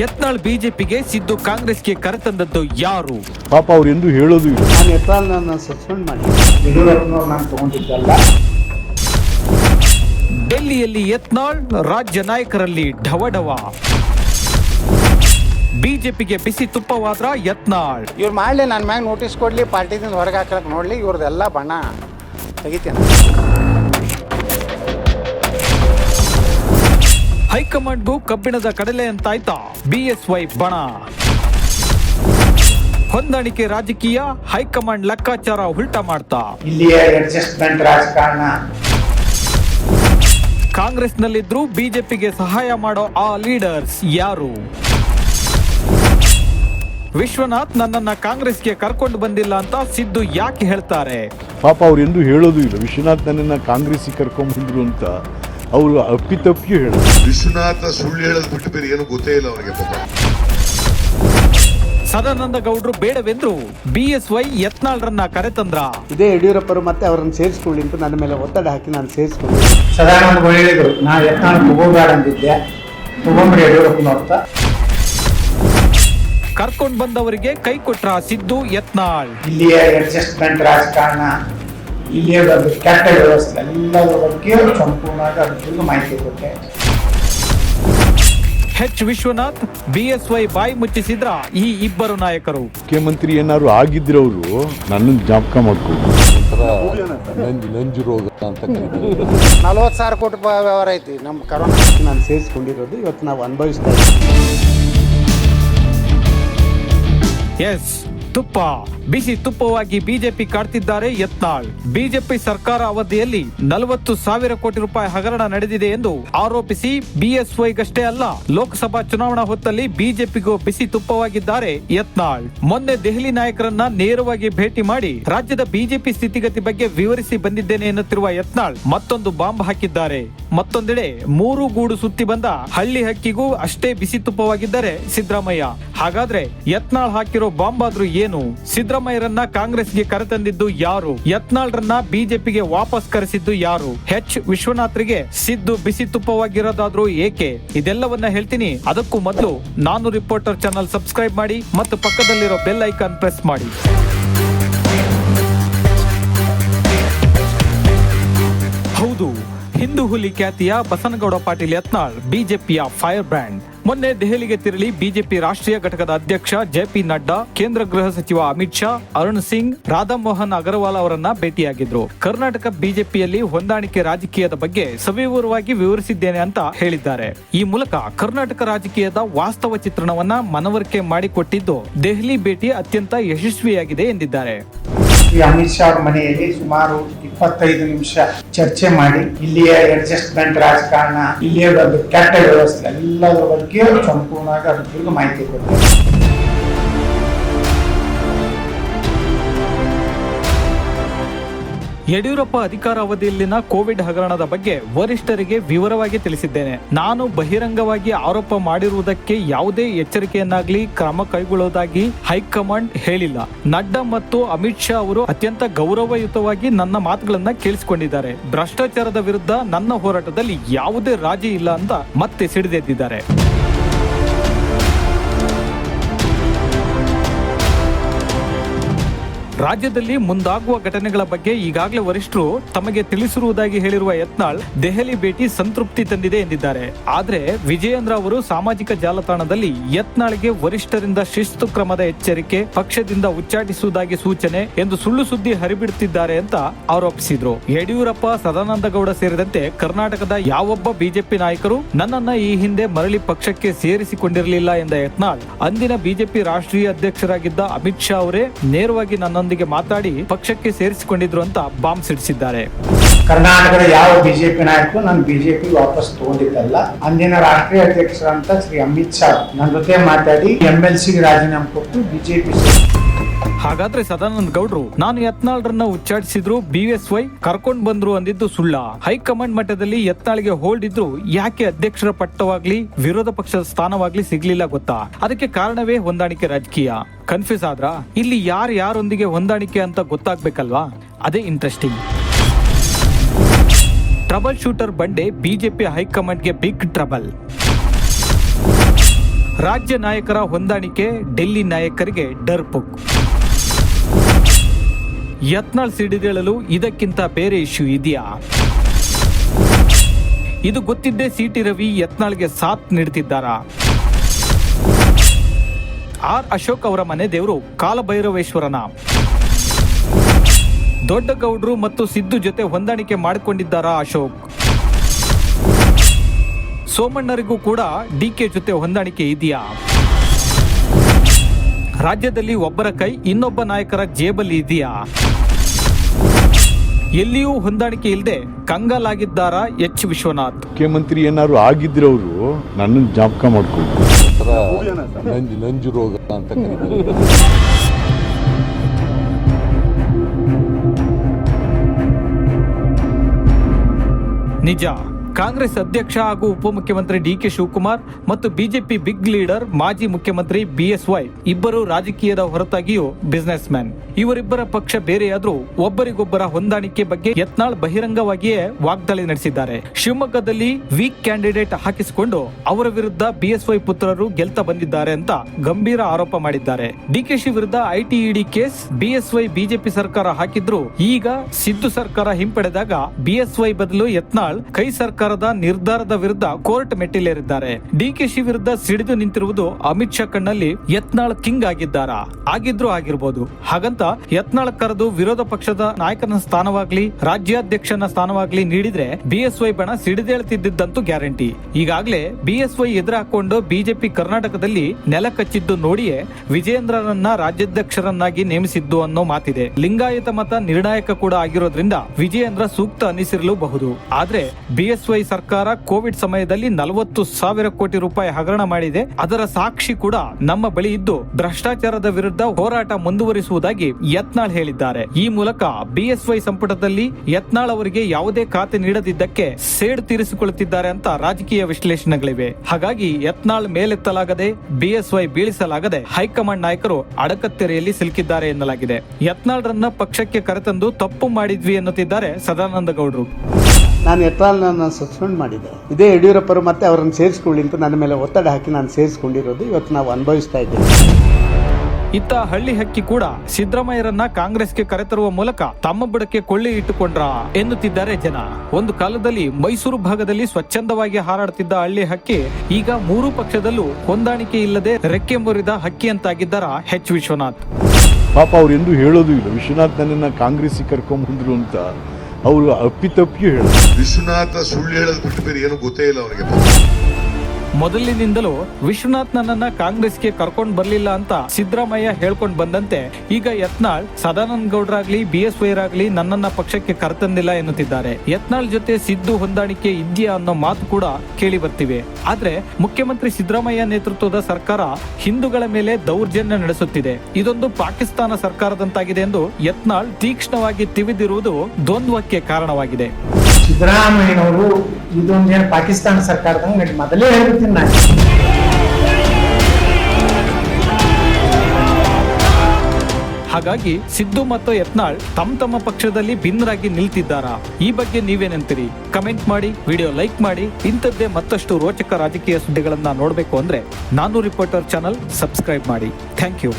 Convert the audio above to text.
ಯತ್ನಾಳ್ ಬಿಜೆಪಿಗೆ ಸಿದ್ದು ಕಾಂಗ್ರೆಸ್ಗೆ ಕರೆತಂದದ್ದು ಯಾರು? ಪಾಪ ಅವ್ರು ಎಂದು ಹೇಳೋದು ಇಲ್ಲ. ನಾನು ಯತ್ನಾಳ್ ಸಸ್ಪೆಂಡ್ ಮಾಡಿ. ಯಡಿಯೂರಪ್ಪನವ್ರು ನಾನು ತಗೊಂಡಿದ್ದಲ್ಲ. ಡೆಲ್ಲಿಯಲ್ಲಿ ಯತ್ನಾಳ್ ರಾಜ್ಯ ನಾಯಕರಲ್ಲಿ ಢವಢವ. ಬಿಜೆಪಿಗೆ ಬಿಸಿ ತುಪ್ಪವಾದ್ರ ಯತ್ನಾಳ್. ಇವ್ರು ಮಾಡಲಿ ನನ್ನ ಮ್ಯಾಗ ನೋಟಿಸ್ ಕೊಡಲಿ ಪಾರ್ಟಿದಿಂದ ಹೊರಗೆ ಹಾಕಕ್ಕೆ ನೋಡಲಿ ಇವ್ರದ್ದೆಲ್ಲ ಬಣ್ಣ ತೆಗಿತೀನಿ. ಹೈಕಮಾಂಡ್ಗೂ ಕಬ್ಬಿಣದ ಕಡಲೆ ಅಂತಾಯ್ತಾ? ಬಿಎಸ್ವೈ ಬಣ. ಹೊಂದಾಣಿಕೆ ರಾಜಕೀಯ ಹೈಕಮಾಂಡ್ ಲೆಕ್ಕಾಚಾರ ಉಲ್ಟಾ ಮಾಡ್ತಾ? ಇಲ್ಲಿಯ ಅಡ್ಜಸ್ಟ್ಮೆಂಟ್ ರಾಜಕಾರಣ. ಕಾಂಗ್ರೆಸ್ನಲ್ಲಿದ್ರು ಬಿಜೆಪಿಗೆ ಸಹಾಯ ಮಾಡೋ ಆ ಲೀಡರ್ಸ್ ಯಾರು? ವಿಶ್ವನಾಥ್ ನನ್ನನ್ನ ಕಾಂಗ್ರೆಸ್ಗೆ ಕರ್ಕೊಂಡು ಬಂದಿಲ್ಲ ಅಂತ ಸಿದ್ದು ಯಾಕೆ ಹೇಳ್ತಾರೆ? ಪಾಪ ಅವ್ರು ಎಂದು ಹೇಳೋದು ಇಲ್ಲ. ವಿಶ್ವನಾಥ್ ನನ್ನನ್ನ ಕಾಂಗ್ರೆಸ್ಗೆ ಕರ್ಕೊಂಡ್ಬಂದ್ರು ಅಂತ ಅವರು ಅಪ್ಪಿತಪ್ಪಿ ಹೇಳ ವಿಶ್ವನಾಥ ಸುಳ್ಳು ಹೇಳೋದು ಬಿಟ್ಟು ಬೇರೆ ಏನು ಗೊತ್ತೇ ಇಲ್ಲ ಅವರಿಗೆ ಪಾಪ. ಸದಾನಂದ ಗೌಡ್ರು ಬೇಡವೆಂದ್ರು ಬಿಎಸ್ವೈ ಯತ್ನಾಳ್ರನ್ನ ಕರೆತಂದ್ರ? ಇದೇ ಯಡಿಯೂರಪ್ಪರು ಮತ್ತೆ ಅವರನ್ನು ಸೇರಿಸ್ಕೊಳ್ಳಿ ಅಂತ ನನ್ನ ಮೇಲೆ ಒತ್ತಡ ಹಾಕಿ ನಾನು ಸೇರಿಸ್ಕೊಂಡು ಸದಾನಂದ ಹೇಳಿದ್ರು ನಾ ಯತ್ನಾಳ್ ತಗೋಬೇಡ ಅಂದಿದ್ದೆ. ಮೇಡರ್ ಅಂತ. ಕರ್ಕೊಂಡ್ ಬಂದವರಿಗೆ ಕೈ ಕೊಟ್ರ ಸಿದ್ದು ಯತ್ನಾಳ್. ಇಲ್ಲಿಯ ಅಡ್ಜಸ್ಟ್ಮೆಂಟ್ ರಾಜಕಾರಣ. ಒಂದು ಕೆಟ್ಟ ವ್ಯವಸ್ಥೆ ಎಲ್ಲದರ ಬಗ್ಗೆ ಸಂಪೂರ್ಣವಾಗಿ ಅದ್ರ ಬಗ್ಗೆ ಮಾಹಿತಿ ಕೊಟ್ಟೆ. ಎಚ್ ವಿಶ್ವನಾಥ್ ಬಿಎಸ್ವೈ ಬಾಯಿ ಮುಚ್ಚಿಸಿದ್ರ ಈ ಇಬ್ಬರು ನಾಯಕರು. ಮುಖ್ಯಮಂತ್ರಿ ಏನಾದ್ರು ಆಗಿದ್ರವರು ನನ್ನ ಜ್ಞಾಪಕ ಮಾಡ್ಕೊಂಡು ನಂಜು ರೋಗ ಅಂತ ನಲವತ್ತು ನಲ್ವತ್ತು ಸಾವಿರ ಕೋಟಿ ರೂಪಾಯಿ ವ್ಯವಹಾರ ಐತಿ. ನಮ್ಮ ಕರೋನಾ ನಾನು ಸೇರಿಸ್ಕೊಂಡಿರೋದು ಇವತ್ತು ನಾವು ಅನುಭವಿಸ್ತಾ ಇದ್ದೀವಿ. ಎಸ್ ತುಪ್ಪ. ಬಿಸಿ ತುಪ್ಪವಾಗಿ ಬಿಜೆಪಿ ಕಾಡ್ತಿದ್ದಾರೆ ಯತ್ನಾಳ್. ಬಿಜೆಪಿ ಸರ್ಕಾರ ಅವಧಿಯಲ್ಲಿ ನಲವತ್ತು ಸಾವಿರ ಕೋಟಿ ರೂಪಾಯಿ ಹಗರಣ ನಡೆದಿದೆ ಎಂದು ಆರೋಪಿಸಿ ಬಿಎಸ್ವೈಗಷ್ಟೇ ಅಲ್ಲ, ಲೋಕಸಭಾ ಚುನಾವಣಾ ಹೊತ್ತಲ್ಲಿ ಬಿಜೆಪಿಗೂ ಬಿಸಿ ತುಪ್ಪವಾಗಿದ್ದಾರೆ ಯತ್ನಾಳ್. ಮೊನ್ನೆ ದೆಹಲಿ ನಾಯಕರನ್ನ ನೇರವಾಗಿ ಭೇಟಿ ಮಾಡಿ ರಾಜ್ಯದ ಬಿಜೆಪಿ ಸ್ಥಿತಿಗತಿ ಬಗ್ಗೆ ವಿವರಿಸಿ ಬಂದಿದ್ದೇನೆ ಎನ್ನುತ್ತಿರುವ ಯತ್ನಾಳ್ ಮತ್ತೊಂದು ಬಾಂಬ್ ಹಾಕಿದ್ದಾರೆ. ಮತ್ತೊಂದೆಡೆ ಮೂರು ಗೂಡು ಸುತ್ತಿ ಬಂದ ಹಳ್ಳಿ ಹಕ್ಕಿಗೂ ಅಷ್ಟೇ ಬಿಸಿ ತುಪ್ಪವಾಗಿದ್ದಾರೆ ಸಿದ್ದರಾಮಯ್ಯ. ಹಾಗಾದ್ರೆ ಯತ್ನಾಳ್ ಹಾಕಿರೋ ಬಾಂಬ್ ಆದ್ರೂ ಏನು? ಸಿದ್ದರಾಮಯ್ಯರನ್ನ ಕಾಂಗ್ರೆಸ್ಗೆ ಕರೆತಂದಿದ್ದು ಯಾರು? ಯತ್ನಾಳ್ರನ್ನ ಬಿಜೆಪಿಗೆ ವಾಪಸ್ ಕರೆಸಿದ್ದು ಯಾರು? ಹೆಚ್ ವಿಶ್ವನಾಥ್ರಿಗೆ ಸಿದ್ದು ಬಿಸಿ ತುಪ್ಪವಾಗಿರೋದಾದ್ರೂ ಏಕೆ? ಇದೆಲ್ಲವನ್ನ ಹೇಳ್ತೀನಿ. ಅದಕ್ಕೂ ಮೊದಲು ನಾನು ರಿಪೋರ್ಟರ್ ಚಾನಲ್ ಸಬ್ಸ್ಕ್ರೈಬ್ ಮಾಡಿ ಮತ್ತು ಪಕ್ಕದಲ್ಲಿರೋ ಬೆಲ್ ಐಕಾನ್ ಪ್ರೆಸ್ ಮಾಡಿ. ಹೌದು ಹಿಂದೂ ಹುಲಿ ಖ್ಯಾತಿಯ ಬಸನಗೌಡ ಪಾಟೀಲ್ ಯತ್ನಾಳ್, ಬಿಜೆಪಿಯ ಫೈರ್ ಬ್ರ್ಯಾಂಡ್. ಮೊನ್ನೆ ದೆಹಲಿಗೆ ತೆರಳಿ ಬಿಜೆಪಿ ರಾಷ್ಟ್ರೀಯ ಘಟಕದ ಅಧ್ಯಕ್ಷ ಜೆಪಿ ನಡ್ಡಾ, ಕೇಂದ್ರ ಗೃಹ ಸಚಿವ ಅಮಿತ್ ಶಾ, ಅರುಣ್ ಸಿಂಗ್, ರಾಧಾಮೋಹನ್ ಅಗರ್ವಾಲ್ ಅವರನ್ನ ಭೇಟಿಯಾಗಿದ್ರು. ಕರ್ನಾಟಕ ಬಿಜೆಪಿಯಲ್ಲಿ ಹೊಂದಾಣಿಕೆ ರಾಜಕೀಯದ ಬಗ್ಗೆ ಸವಿವರವಾಗಿ ವಿವರಿಸಿದ್ದೇನೆ ಅಂತ ಹೇಳಿದ್ದಾರೆ. ಈ ಮೂಲಕ ಕರ್ನಾಟಕ ರಾಜಕೀಯದ ವಾಸ್ತವ ಚಿತ್ರಣವನ್ನ ಮನವರಿಕೆ ಮಾಡಿಕೊಟ್ಟಿದ್ದು ದೆಹಲಿ ಭೇಟಿ ಅತ್ಯಂತ ಯಶಸ್ವಿಯಾಗಿದೆ ಎಂದಿದ್ದಾರೆ. ಈ ಅಮಿತ್ ಶಾ ಅವ್ರ ಮನೆಯಲ್ಲಿ ಸುಮಾರು ಇಪ್ಪತ್ತೈದು ನಿಮಿಷ ಚರ್ಚೆ ಮಾಡಿ, ಇಲ್ಲಿಯ ಅಡ್ಜಸ್ಟ್ಮೆಂಟ್ ರಾಜಕಾರಣ, ಇಲ್ಲಿಯ ಒಂದು ಕೆಟ್ಟ ವ್ಯವಸ್ಥೆ, ಎಲ್ಲದರ ಸಂಪೂರ್ಣವಾಗಿ ಅದ್ರ ಬಗ್ಗೆ ಮಾಹಿತಿ ಕೊಡ್ತೇವೆ ಯಡಿಯೂರಪ್ಪ ಅಧಿಕಾರ ಅವಧಿಯಲ್ಲಿನ ಕೋವಿಡ್ ಹಗರಣದ ಬಗ್ಗೆ ವರಿಷ್ಠರಿಗೆ ವಿವರವಾಗಿ ತಿಳಿಸಿದ್ದೇನೆ. ನಾನು ಬಹಿರಂಗವಾಗಿ ಆರೋಪ ಮಾಡಿರುವುದಕ್ಕೆ ಯಾವುದೇ ಎಚ್ಚರಿಕೆಯನ್ನಾಗ್ಲಿ ಕ್ರಮ ಕೈಗೊಳ್ಳುವುದಾಗಿ ಹೈಕಮಾಂಡ್ ಹೇಳಿಲ್ಲ. ನಡ್ಡಾ ಮತ್ತು ಅಮಿತ್ ಶಾ ಅವರು ಅತ್ಯಂತ ಗೌರವಯುತವಾಗಿ ನನ್ನ ಮಾತುಗಳನ್ನ ಕೇಳಿಸಿಕೊಂಡಿದ್ದಾರೆ. ಭ್ರಷ್ಟಾಚಾರದ ವಿರುದ್ಧ ನನ್ನ ಹೋರಾಟದಲ್ಲಿ ಯಾವುದೇ ರಾಜಿ ಇಲ್ಲ ಅಂತ ಮತ್ತೆ ಸಿಡಿದೆದ್ದಿದ್ದಾರೆ. ರಾಜ್ಯದಲ್ಲಿ ಮುಂದಾಗುವ ಘಟನೆಗಳ ಬಗ್ಗೆ ಈಗಾಗಲೇ ವರಿಷ್ಠರು ತಮಗೆ ತಿಳಿಸಿರುವುದಾಗಿ ಹೇಳಿರುವ ಯತ್ನಾಳ್, ದೆಹಲಿ ಭೇಟಿ ಸಂತೃಪ್ತಿ ತಂದಿದೆ ಎಂದಿದ್ದಾರೆ. ಆದರೆ ವಿಜಯೇಂದ್ರ ಅವರು ಸಾಮಾಜಿಕ ಜಾಲತಾಣದಲ್ಲಿ ಯತ್ನಾಳ್ಗೆ ವರಿಷ್ಠರಿಂದ ಶಿಸ್ತು ಕ್ರಮದ ಎಚ್ಚರಿಕೆ, ಪಕ್ಷದಿಂದ ಉಚ್ಚಾಟಿಸುವುದಾಗಿ ಸೂಚನೆ ಎಂದು ಸುಳ್ಳು ಸುದ್ದಿ ಹರಿಬಿಡುತ್ತಿದ್ದಾರೆ ಅಂತ ಆರೋಪಿಸಿದ್ರು. ಯಡಿಯೂರಪ್ಪ, ಸದಾನಂದ ಗೌಡ ಸೇರಿದಂತೆ ಕರ್ನಾಟಕದ ಯಾವೊಬ್ಬ ಬಿಜೆಪಿ ನಾಯಕರು ನನ್ನನ್ನ ಈ ಹಿಂದೆ ಮರಳಿ ಪಕ್ಷಕ್ಕೆ ಸೇರಿಸಿಕೊಂಡಿರಲಿಲ್ಲ ಎಂದ ಯತ್ನಾಳ್, ಅಂದಿನ ಬಿಜೆಪಿ ರಾಷ್ಟ್ರೀಯ ಅಧ್ಯಕ್ಷರಾಗಿದ್ದ ಅಮಿತ್ ಶಾ ಅವರೇ ನೇರವಾಗಿ ನನ್ನೊಂದಿಗೆ ಮಾತಾಡಿ ಪಕ್ಷಕ್ಕೆ ಸೇರಿಸಿಕೊಂಡಿದ್ರು ಅಂತ ಬಾಂಬ್ ಸಿಡಿಸಿದ್ದಾರೆ. ಕರ್ನಾಟಕದ ಯಾವ ಬಿಜೆಪಿ ನಾಯಕರು ನಾನು ಬಿಜೆಪಿ ವಾಪಸ್ ತಗೊಂಡಿದ್ದಲ್ಲ. ಅಂದಿನ ರಾಷ್ಟ್ರೀಯ ಅಧ್ಯಕ್ಷರಂತ ಶ್ರೀ ಅಮಿತ್ ಶಾ. ನನ್ನ ಜೊತೆ ಮಾತಾಡಿ ಎಂ ಎಲ್ ಸಿ ರಾಜೀನಾಮೆ ಕೊಟ್ಟು ಬಿಜೆಪಿ ಹಾಗಾದ್ರೆ ಸದಾನಂದ ಗೌಡ್ರು, ನಾನು ಯತ್ನಾಳ್ರನ್ನ ಉಚ್ಚಾಟಿಸಿದ್ರು ಬಿಎಸ್ವೈ ಕರ್ಕೊಂಡ್ ಬಂದ್ರು ಅಂದಿದ್ದು ಸುಳ್ಳ. ಹೈಕಮಾಂಡ್ ಮಟ್ಟದಲ್ಲಿ ಯತ್ನಾಳ್ಗೆ ಹೋಲ್ಡ್ ಇದ್ರು ಯಾಕೆ ಅಧ್ಯಕ್ಷರ ಪಟ್ಟವಾಗ್ಲಿ, ವಿರೋಧ ಪಕ್ಷದ ಸ್ಥಾನವಾಗ್ಲಿ ಸಿಗ್ಲಿಲ್ಲ ಗೊತ್ತಾ? ಅದಕ್ಕೆ ಕಾರಣವೇ ಹೊಂದಾಣಿಕೆ ರಾಜಕೀಯ. ಕನ್ಫ್ಯೂಸ್ ಆದ್ರ? ಇಲ್ಲಿ ಯಾರು ಯಾರೊಂದಿಗೆ ಹೊಂದಾಣಿಕೆ ಅಂತ ಗೊತ್ತಾಗ್ಬೇಕಲ್ವಾ? ಅದೇ ಇಂಟ್ರೆಸ್ಟಿಂಗ್. ಟ್ರಬಲ್ ಶೂಟರ್ ಬಂಡೆ ಬಿಜೆಪಿ ಹೈಕಮಾಂಡ್ಗೆ ಬಿಗ್ ಟ್ರಬಲ್. ರಾಜ್ಯ ನಾಯಕರ ಹೊಂದಾಣಿಕೆ, ಡೆಲ್ಲಿ ನಾಯಕರಿಗೆ ಡರ್ಪುಕ್. ಯತ್ನಾಳ್ ಸಿಡಿದೇಳಲು ಇದಕ್ಕಿಂತ ಬೇರೆ ಇಶ್ಯೂ ಇದೆಯಾ? ಇದು ಗೊತ್ತಿದ್ದೇ ಸಿಟಿ ರವಿ ಯತ್ನಾಳ್ಗೆ ಸಾಥ್ ನೀಡುತ್ತಿದ್ದಾರಾ ಆರ್ ಅಶೋಕ್ ಅವರ ಮನೆ ದೇವರು ಕಾಲಭೈರವೇಶ್ವರನ. ದೊಡ್ಡ ಗೌಡ್ರು ಮತ್ತು ಸಿದ್ದು ಜೊತೆ ಹೊಂದಾಣಿಕೆ ಮಾಡಿಕೊಂಡಿದ್ದಾರಾ ಅಶೋಕ್? ಸೋಮಣ್ಣರಿಗೂ ಕೂಡ ಡಿ ಕೆ ಜೊತೆ ಹೊಂದಾಣಿಕೆ ಇದೆಯಾ? ರಾಜ್ಯದಲ್ಲಿ ಒಬ್ಬರ ಕೈ ಇನ್ನೊಬ್ಬ ನಾಯಕರ ಜೇಬಲ್ಲಿ ಇದೆಯಾ? ಎಲ್ಲಿಯೂ ಹೊಂದಾಣಿಕೆ ಇಲ್ಲದೆ ಕಂಗಾಲಾಗಿದ್ದಾರ ಎಚ್. ವಿಶ್ವನಾಥ್. ಮುಖ್ಯಮಂತ್ರಿ ಏನಾದ್ರು ಆಗಿದ್ರೆ ಅವರು ನನ್ನನ್ನು ಜ್ಞಾಪಕ ಮಾಡ್ಕೊಂಡು ನಂಜು ನಂಜು ರೋಗ ಅಂತ ಕರೀತಾರೆ. ನಿಜ. ಕಾಂಗ್ರೆಸ್ ಅಧ್ಯಕ್ಷ ಹಾಗೂ ಉಪಮುಖ್ಯಮಂತ್ರಿ ಡಿ ಕೆ ಶಿವಕುಮಾರ್ ಮತ್ತು ಬಿಜೆಪಿ ಬಿಗ್ ಲೀಡರ್ ಮಾಜಿ ಮುಖ್ಯಮಂತ್ರಿ ಬಿಎಸ್ವೈ ಇಬ್ಬರು ರಾಜಕೀಯದ ಹೊರತಾಗಿಯೂ ಬಿಸಿನೆಸ್ ಮ್ಯಾನ್ ಇವರಿಬ್ಬರ ಪಕ್ಷ ಬೇರೆಯಾದರೂ ಒಬ್ಬರಿಗೊಬ್ಬರ ಹೊಂದಾಣಿಕೆ ಬಗ್ಗೆ ಯತ್ನಾಳ್ ಬಹಿರಂಗವಾಗಿಯೇ ವಾಗ್ದಾಳಿ ನಡೆಸಿದ್ದಾರೆ. ಶಿವಮೊಗ್ಗದಲ್ಲಿ ವೀಕ್ ಕ್ಯಾಂಡಿಡೇಟ್ ಹಾಕಿಸಿಕೊಂಡು ಅವರ ವಿರುದ್ಧ ಬಿಎಸ್ವೈ ಪುತ್ರರು ಗೆಲ್ತ ಬಂದಿದ್ದಾರೆ ಅಂತ ಗಂಭೀರ ಆರೋಪ ಮಾಡಿದ್ದಾರೆ. ಡಿಕೆಶಿ ವಿರುದ್ಧ ಐಟಿಇಡಿ ಕೇಸ್ ಬಿಎಸ್ವೈ ಬಿಜೆಪಿ ಸರ್ಕಾರ ಹಾಕಿದ್ರು ಈಗ ಸಿದ್ದು ಸರ್ಕಾರ ಹಿಂಪಡೆದಾಗ ಬಿಎಸ್ವೈ ಬದಲು ಯತ್ನಾಳ್ ಕೈ ಸರ್ಕಾರದ ನಿರ್ಧಾರದ ವಿರುದ್ಧ ಕೋರ್ಟ್ ಮೆಟ್ಟಿಲೇರಿದ್ದಾರೆ. ಡಿಕೆಶಿ ವಿರುದ್ಧ ಸಿಡಿದು ನಿಂತಿರುವುದು ಅಮಿತ್ ಶಾ ಕಣ್ಣಲ್ಲಿ ಯತ್ನಾಳ್ ಕಿಂಗ್ ಆಗಿದ್ದಾರ? ಆಗಿದ್ರು ಆಗಿರ್ಬೋದು. ಹಾಗಂತ ಯತ್ನಾಳ್ ಕರೆದು ವಿರೋಧ ಪಕ್ಷದ ನಾಯಕನ ಸ್ಥಾನವಾಗ್ಲಿ, ರಾಜ್ಯಾಧ್ಯಕ್ಷನ ಸ್ಥಾನವಾಗ್ಲಿ ನೀಡಿದ್ರೆ ಬಿಎಸ್ವೈ ಬಣ ಸಿಡಿದೇಳ್ತಿದ್ದಂತೂ ಗ್ಯಾರಂಟಿ. ಈಗಾಗಲೇ ಬಿಎಸ್ವೈ ಎದುರು ಹಾಕೊಂಡು ಬಿಜೆಪಿ ಕರ್ನಾಟಕದಲ್ಲಿ ನೆಲ ಕಚ್ಚಿದ್ದು ನೋಡಿಯೇ ವಿಜೇಂದ್ರರನ್ನ ರಾಜ್ಯಾಧ್ಯಕ್ಷರನ್ನಾಗಿ ನೇಮಿಸಿದ್ದು ಅನ್ನೋ ಮಾತಿದೆ. ಲಿಂಗಾಯತ ಮತ ನಿರ್ಣಾಯಕ ಕೂಡ ಆಗಿರೋದ್ರಿಂದ ವಿಜಯೇಂದ್ರ ಸೂಕ್ತ ಅನ್ನಿಸಿರಲೂಬಹುದು ಆದ್ರೆ ಬಿಎಸ್ವೈ ಸರ್ಕಾರ ಕೋವಿಡ್ ಸಮಯದಲ್ಲಿ ನಲವತ್ತು ಸಾವಿರ ಕೋಟಿ ರೂಪಾಯಿ ಹಗರಣ ಮಾಡಿದೆ. ಅದರ ಸಾಕ್ಷಿ ಕೂಡ ನಮ್ಮ ಬಳಿ ಇದ್ದು, ಭ್ರಷ್ಟಾಚಾರದ ವಿರುದ್ಧ ಹೋರಾಟ ಮುಂದುವರಿಸುವುದಾಗಿ ಯತ್ನಾಳ್ ಹೇಳಿದ್ದಾರೆ. ಈ ಮೂಲಕ ಬಿಎಸ್ವೈ ಸಂಪುಟದಲ್ಲಿ ಯತ್ನಾಳ್ ಅವರಿಗೆ ಯಾವುದೇ ಖಾತೆ ನೀಡದಿದ್ದಕ್ಕೆ ಸೇಡು ತೀರಿಸಿಕೊಳ್ಳುತ್ತಿದ್ದಾರೆ ಅಂತ ರಾಜಕೀಯ ವಿಶ್ಲೇಷಣೆಗಳಿವೆ. ಹಾಗಾಗಿ ಯತ್ನಾಳ್ ಮೇಲೆತ್ತಲಾಗದೆ, ಬಿಎಸ್ವೈ ಬೀಳಿಸಲಾಗದೆ ಹೈಕಮಾಂಡ್ ನಾಯಕರು ಅಡಕತ್ತೆರೆಯಲ್ಲಿ ಸಿಲುಕಿದ್ದಾರೆ ಎನ್ನಲಾಗಿದೆ. ಯತ್ನಾಳ್ರನ್ನ ಪಕ್ಷಕ್ಕೆ ಕರೆತಂದು ತಪ್ಪು ಮಾಡಿದ್ವಿ ಎನ್ನುತ್ತಿದ್ದಾರೆ ಸದಾನಂದ ಗೌಡ್ರು ನಾನು ಯತ್ನಾಳನ್ನ ಸಸ್ಪೆಂಡ್ ಮಾಡಿದ್ದೆ ಇದೇ ಯಡಿಯೂರಪ್ಪರು ಮತ್ತೆ ಅವರನ್ನು ಸೇರಿಸ್ಕೊಳ್ಳಿ ಅಂತ ನನ್ನ ಮೇಲೆ ಒತ್ತಡ ಹಾಕಿ ನಾನು ಸೇರಿಸ್ಕೊಂಡಿರೋದು ಇವತ್ತು ನಾವು ಅನುಭವಿಸ್ತಾ ಇದ್ದೇವೆ. ಇತ್ತ ಹಳ್ಳಿ ಹಕ್ಕಿ ಕೂಡ ಸಿದ್ದರಾಮಯ್ಯರನ್ನ ಕಾಂಗ್ರೆಸ್ಗೆ ಕರೆತರುವ ಮೂಲಕ ತಮ್ಮ ಬುಡಕ್ಕೆ ಕೊಳ್ಳಿ ಇಟ್ಟುಕೊಂಡ್ರ ಎನ್ನುತ್ತಿದ್ದಾರೆ ಜನ. ಒಂದು ಕಾಲದಲ್ಲಿ ಮೈಸೂರು ಭಾಗದಲ್ಲಿ ಸ್ವಚ್ಛಂದವಾಗಿ ಹಾರಾಡುತ್ತಿದ್ದ ಹಳ್ಳಿ ಹಕ್ಕಿ ಈಗ ಮೂರು ಪಕ್ಷದಲ್ಲೂ ಹೊಂದಾಣಿಕೆ ಇಲ್ಲದೆ ರೆಕ್ಕೆ ಮುರಿದ ಹಕ್ಕಿ ಅಂತಾಗಿದ್ದಾರ ಹೆಚ್ ವಿಶ್ವನಾಥ್. ಪಾಪ ಅವ್ರು ಎಂದು ಹೇಳೋದು ಇಲ್ಲ. ವಿಶ್ವನಾಥ್ ನನ್ನನ್ನು ಕಾಂಗ್ರೆಸ್ಸಿಗೆ ಕರ್ಕೊಂಬಂದ್ರು ಅಂತ ಅವರು ಅಪ್ಪಿತಪ್ಪಿ ಹೇಳ ವಿಶ್ವನಾಥ ಸುಳ್ಳು ಹೇಳೋದು ಬಿಟ್ಟು ಬೇರೆ ಏನು ಗೊತ್ತೇ ಇಲ್ಲ ಅವನಿಗೆ ಮೊದಲಿನಿಂದಲೂ ವಿಶ್ವನಾಥ್ ನನ್ನನ್ನ ಕಾಂಗ್ರೆಸ್ಗೆ ಕರ್ಕೊಂಡು ಬರಲಿಲ್ಲ ಅಂತ ಸಿದ್ದರಾಮಯ್ಯ ಹೇಳ್ಕೊಂಡು ಬಂದಂತೆ ಈಗ ಯತ್ನಾಳ್ ಸದಾನಂದ ಗೌಡ್ರಾಗ್ಲಿ ಬಿ ಎಸ್ ವೈರಾಗ್ಲಿ ನನ್ನನ್ನ ಪಕ್ಷಕ್ಕೆ ಕರೆತಂದಿಲ್ಲ ಎನ್ನುತ್ತಿದ್ದಾರೆ. ಯತ್ನಾಳ್ ಜೊತೆ ಸಿದ್ದು ಹೊಂದಾಣಿಕೆ ಇದೆಯಾ ಅನ್ನೋ ಮಾತು ಕೂಡ ಕೇಳಿ ಬರ್ತಿವೆ. ಆದ್ರೆ ಮುಖ್ಯಮಂತ್ರಿ ಸಿದ್ದರಾಮಯ್ಯ ನೇತೃತ್ವದ ಸರ್ಕಾರ ಹಿಂದೂಗಳ ಮೇಲೆ ದೌರ್ಜನ್ಯ ನಡೆಸುತ್ತಿದೆ. ಇದೊಂದು ಪಾಕಿಸ್ತಾನ ಸರ್ಕಾರದಂತಾಗಿದೆ ಎಂದು ಯತ್ನಾಳ್ ತೀಕ್ಷ್ಣವಾಗಿ ತಿವಿದಿರುವುದು ದ್ವಂದ್ವಕ್ಕೆ ಕಾರಣವಾಗಿದೆ. ಸಿದ್ದರಾಮಯ್ಯನವರು ಇದೊಂದೇನು ಪಾಕಿಸ್ತಾನ ಸರ್ಕಾರದಂಗೆ ಮೊದಲೇ ಹೇಳ್ಬಿಡ್ತೀನಿ ಹಾಗಾಗಿ ಸಿದ್ದು ಮತ್ತು ಯತ್ನಾಳ್ ತಮ್ಮ ತಮ್ಮ ಪಕ್ಷದಲ್ಲಿ ಭಿನ್ನರಾಗಿ ನಿಲ್ತಿದ್ದಾರಾ? ಈ ಬಗ್ಗೆ ನೀವೇನಂತೀರಿ? ಕಮೆಂಟ್ ಮಾಡಿ, ವಿಡಿಯೋ ಲೈಕ್ ಮಾಡಿ, ಇಂಥದ್ದೇ ಮತ್ತಷ್ಟು ರೋಚಕ ರಾಜಕೀಯ ಸುದ್ದಿಗಳನ್ನ ನೋಡಬೇಕು ಅಂದ್ರೆ ನಾನು ರಿಪೋರ್ಟರ್ ಚಾನಲ್ ಸಬ್ಸ್ಕ್ರೈಬ್ ಮಾಡಿ. Thank you.